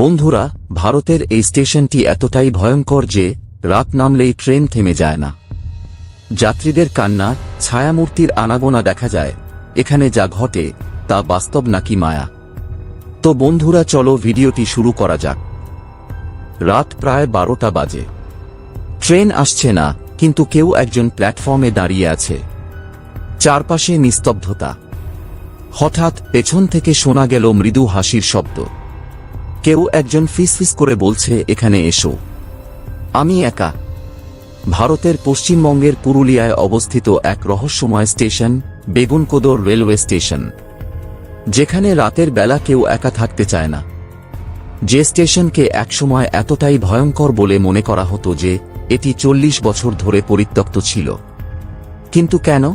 বন্ধুরা, ভারতের এই স্টেশনটি এতটাই ভয়ঙ্কর যে রাত নামলেই ট্রেন থেমে যায় না। যাত্রীদের কান্না, ছায়ামূর্তির আনাগোনা দেখা যায়, এখানে যা ঘটে তা বাস্তব নাকি মায়া। তো বন্ধুরা, চলো ভিডিওটি শুরু করা যাক। রাত প্রায় বারোটা বাজে। ট্রেন আসছে না, কিন্তু কেউ একজন প্ল্যাটফর্মে দাঁড়িয়ে আছে। চারপাশে নিস্তব্ধতা। হঠাৎ পেছন থেকে শোনা গেল মৃদু হাসির শব্দ। কেউ একজন ফিসফিস করে বলছে, এখানে এসো। আমি একা। ভারতের পশ্চিমবঙ্গের পুরুলিয়ায় অবস্থিত এক রহস্যময় স্টেশন, বেগুনকোদর রেলওয়ে স্টেশন। যেখানে রাতের বেলা কেউ একা থাকতে চায় না। যে স্টেশনকে একসময় এতটাই ভয়ঙ্কর বলে মনে করা হতো যে, এটি চল্লিশ বছর ধরে পরিত্যক্ত ছিল। কিন্তু কেন?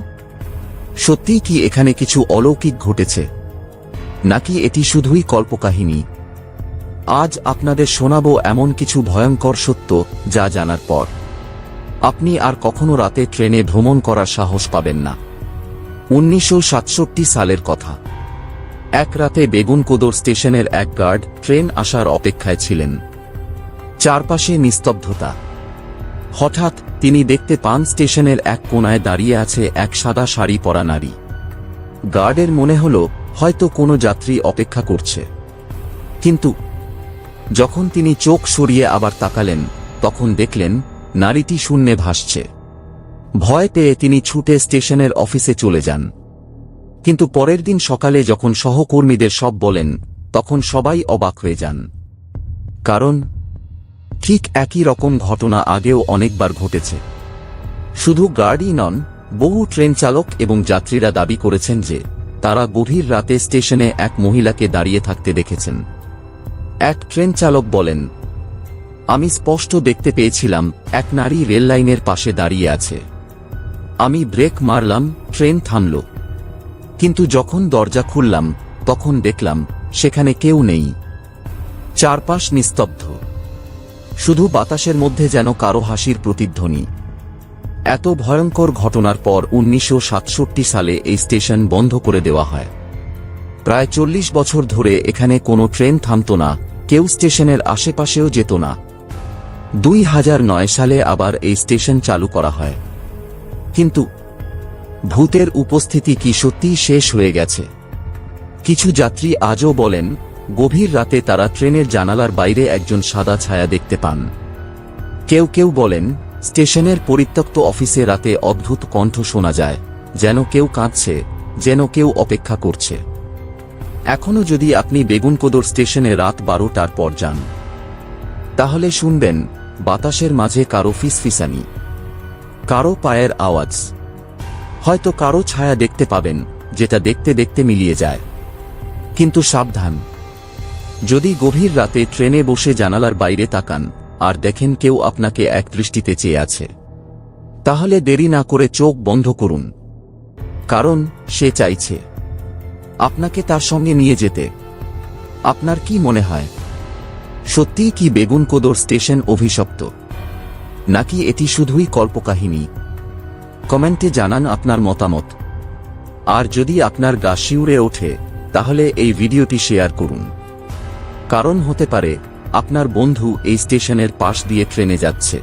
সত্যিই কি এখানে কিছু অলৌকিক ঘটেছে? নাকি এটি শুধুই কল্পকাহিনী? আজ আপনাদের শোনাবো এমন কিছু ভয়ঙ্কর সত্য যা জানার পর। আপনি আর কখনো রাতে ট্রেনে ভ্রমণ করার সাহস পাবেন না। উনিশশো সাতষট্টি সালের কথা। এক রাতে বেগুনকোদর স্টেশনের এক গার্ড ট্রেন আসার অপেক্ষায় ছিলেন। চারপাশে নিস্তব্ধতা। হঠাৎ তিনি দেখতে পান স্টেশনের এক কোনায় দাঁড়িয়ে আছে এক সাদা শাড়ি পরা নারী। গার্ডের মনে হল, হয়তো কোনো যাত্রী অপেক্ষা করছে। কিন্তু যখন তিনি চোখ সরিয়ে আবার তাকালেন, তখন দেখলেন, নারীটি শূন্যে ভাসছে। ভয় পেয়ে তিনি ছুটে স্টেশনের অফিসে চলে যান। কিন্তু পরের দিন সকালে যখন সহকর্মীদের সব বলেন, তখন সবাই অবাক হয়ে যান। কারণ, ঠিক একই রকম ঘটনা আগেও অনেকবার ঘটেছে। শুধু গার্ডই নন, বহু ট্রেন চালক এবং যাত্রীরা দাবি করেছেন যে, তারা গভীর রাতে স্টেশনে এক মহিলাকে দাঁড়িয়ে থাকতে দেখেছেন। এক ট্রেন চালক বলেন, আমি স্পষ্ট দেখতে পেয়েছিলাম, এক নারী রেল লাইনের পাশে দাঁড়িয়ে আছে। আমি ব্রেক মারলাম, ট্রেন থামল। কিন্তু যখন দরজা খুললাম, তখন দেখলাম, সেখানে কেউ নেই। চারপাশ নিস্তব্ধ। শুধু বাতাসের মধ্যে যেন কারও হাসির প্রতিধ্বনি। এত ভয়ঙ্কর ঘটনার পর উনিশশো সাতষট্টি সালে এই স্টেশন বন্ধ করে দেওয়া হয়। প্রায় চল্লিশ বছর ধরে এখানে কোনো ট্রেন থামত না, কেউ স্টেশনের আশেপাশেও যেত না। দুই হাজার নয় সালে আবার এই স্টেশন চালু করা হয়। কিন্তু ভূতের উপস্থিতি কি সত্যিই শেষ হয়ে গেছে? কিছু যাত্রী আজও বলেন, গভীর রাতে তারা ট্রেনের জানালার বাইরে একজন সাদা ছায়া দেখতে পান। কেউ কেউ বলেন, স্টেশনের পরিত্যক্ত অফিসে রাতে অদ্ভুত কণ্ঠ শোনা যায়, যেন কেউ কাঁদছে, যেন কেউ অপেক্ষা করছে। এখনও যদি আপনি বেগুনকোদর স্টেশনে রাত বারোটার পর যান, তাহলে শুনবেন, বাতাসের মাঝে কারও ফিসফিসানি, কারও পায়ের আওয়াজ। হয়তো কারও ছায়া দেখতে পাবেন, যেটা দেখতে দেখতে মিলিয়ে যায়। কিন্তু সাবধান। যদি গভীর রাতে ট্রেনে বসে জানালার বাইরে তাকান, আর দেখেন কেউ আপনাকে এক দৃষ্টিতে চেয়ে আছে, তাহলে দেরি না করে চোখ বন্ধ করুন। কারণ সে চাইছে। আপনাকে তার সঙ্গে নিয়ে যেতে। আপনার কি মনে হয়? সত্যিই কি বেগুনকোদর স্টেশন অভিশপ্ত? নাকি এটি শুধুই কল্পকাহিনী? কমেন্টে জানান আপনার মতামত। আর যদি আপনার গা শিউরে ওঠে, তাহলে এই ভিডিওটি শেয়ার করুন। কারণ হতে পারে, আপনার বন্ধু এই স্টেশনের পাশ দিয়ে ট্রেনে যাচ্ছে।